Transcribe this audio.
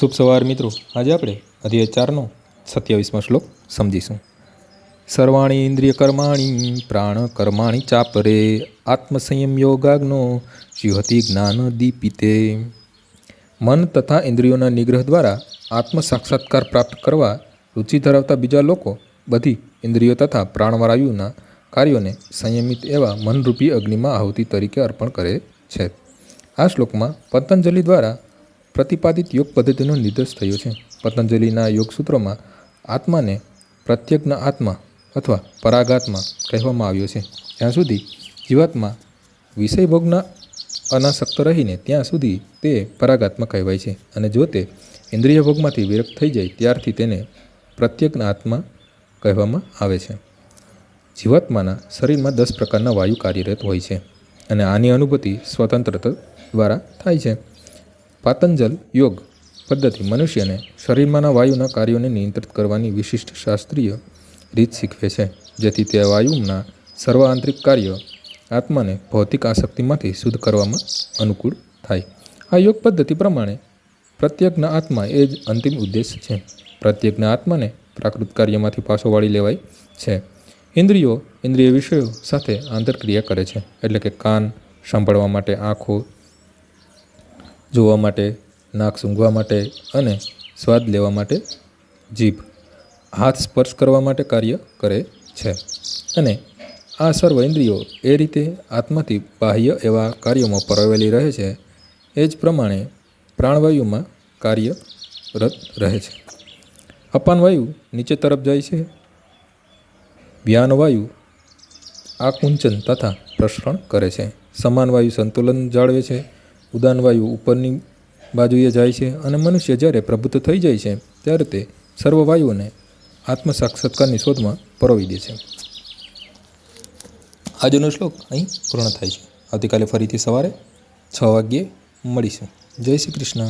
શુભ સવાર મિત્રો. આજે આપણે અધ્યાય ચારનો સત્યાવીસમો શ્લોક સમજીશું. સર્વાણી ઇન્દ્રિય કર્માણી, પ્રાણ કર્માણી ચાપરે, આત્મસંયમ યોગાગ્નો જીવતી જ્ઞાન દીપિતે. મન તથા ઇન્દ્રિયોના નિગ્રહ દ્વારા આત્મ સાક્ષાત્કાર પ્રાપ્ત કરવા રુચિ ધરાવતા બીજા લોકો બધી ઇન્દ્રિયો તથા પ્રાણવાયુના કાર્યોને સંયમિત એવા મનરૂપી અગ્નિમાં આહુતિ તરીકે અર્પણ કરે છે. આ શ્લોકમાં પતંજલિ દ્વારા પ્રતિપાદિત યોગ પદ્ધતિનો નિર્દેશ થયો છે. પતંજલિના યોગસૂત્રોમાં આત્માને પ્રત્યજ્ઞ આત્મા અથવા પરાગાત્મા કહેવામાં આવ્યો છે. જ્યાં સુધી જીવાત્મા વિષય ભોગના અનાસક્ત રહીને ત્યાં સુધી તે પરાગાત્મા કહેવાય છે અને જો તે ઇન્દ્રિય ભોગમાંથી વિરક્ત થઈ જાય ત્યારથી તેને પ્રત્યજ્ઞ આત્મા કહેવામાં આવે છે. જીવાત્માના શરીરમાં દસ પ્રકારના વાયુ કાર્યરત હોય છે અને આની અનુભૂતિ સ્વતંત્રતા દ્વારા થાય છે. પાતંજલ યોગ પદ્ધતિ મનુષ્યને શરીરમાંના વાયુના કાર્યોને નિયંત્રિત કરવાની વિશિષ્ટ શાસ્ત્રીય રીત શીખવે છે, જેથી તે વાયુના સર્વ આંતરિક કાર્ય આત્માને ભૌતિક આસક્તિમાંથી શુદ્ધ કરવામાં અનુકૂળ થાય. આ યોગ પદ્ધતિ પ્રમાણે પ્રત્યેકના આત્મા એ જ અંતિમ ઉદ્દેશ છે. પ્રત્યેકના આત્માને પ્રાકૃત કાર્યમાંથી પાછો વાળી લેવાય છે. ઇન્દ્રિયો ઇન્દ્રિય વિષયો સાથે આંતરક્રિયા કરે છે, એટલે કે કાન સાંભળવા માટે આંખો જોવા માટે, નાક સૂંઘવા માટે અને સ્વાદ લેવા માટે જીભ હાથ સ્પર્શ કરવા માટે કાર્ય કરે છે. અને આ સર્વ ઇન્દ્રિયો એ રીતે આત્માથી બાહ્ય એવા કાર્યોમાં પરોવેલી રહે છે. એ જ પ્રમાણે પ્રાણવાયુમાં કાર્યરત રહે છે. અપાન વાયુ નીચે તરફ જાય છે. વ્યાન વાયુ આકુંચન તથા પ્રસરણ કરે છે. સમાન વાયુ સંતુલન જાળવે છે. ઉદાન વાયુ ઉપરની બાજુએ જાય છે અને મનુષ્ય જ્યારે પ્રબુદ્ધ થઈ જાય છે, ત્યારે તે સર્વ વાયુઓને આત્મ સાક્ષાત્કારની શોધમાં પરોવી દે છે. આજનો શ્લોક અહીં પૂર્ણ થાય છે. આવતીકાલે ફરીથી સવારે છ વાગ્યે મળીશું. જય શ્રી કૃષ્ણ.